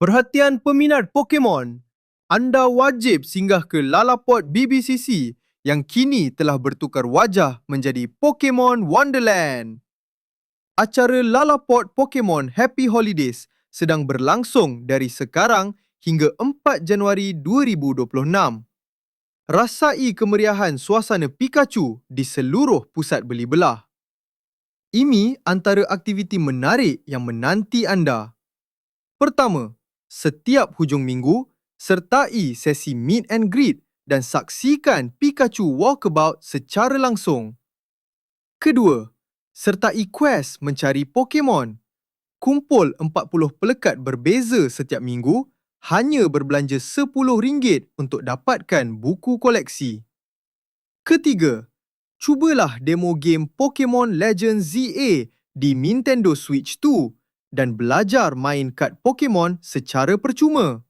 Perhatian peminat Pokemon, anda wajib singgah ke Lalaport BBCC yang kini telah bertukar wajah menjadi Pokemon Wonderland. Acara Lalaport Pokemon Happy Holidays sedang berlangsung dari sekarang hingga 4 Januari 2026. Rasai kemeriahan suasana Pikachu di seluruh pusat beli belah. Ini antara aktiviti menarik yang menanti anda. Pertama, setiap hujung minggu, sertai sesi meet and greet dan saksikan Pikachu Walkabout secara langsung. Kedua, sertai quest mencari Pokemon. Kumpul 40 pelekat berbeza setiap minggu hanya berbelanja RM10 untuk dapatkan buku koleksi. Ketiga, cubalah demo game Pokemon Legends ZA di Nintendo Switch 2 dan belajar main kad Pokemon secara percuma.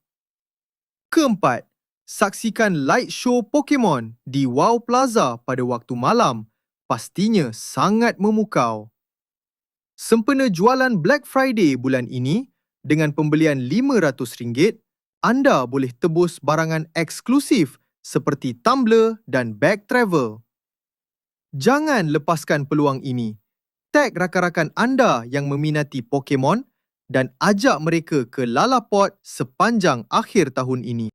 Keempat, saksikan light show Pokemon di WoW Plaza pada waktu malam. Pastinya sangat memukau. Sempena jualan Black Friday bulan ini, dengan pembelian RM500, anda boleh tebus barangan eksklusif seperti tumbler dan bag travel. Jangan lepaskan peluang ini. Tag rakan-rakan anda yang meminati Pokemon dan ajak mereka ke Lalaport sepanjang akhir tahun ini.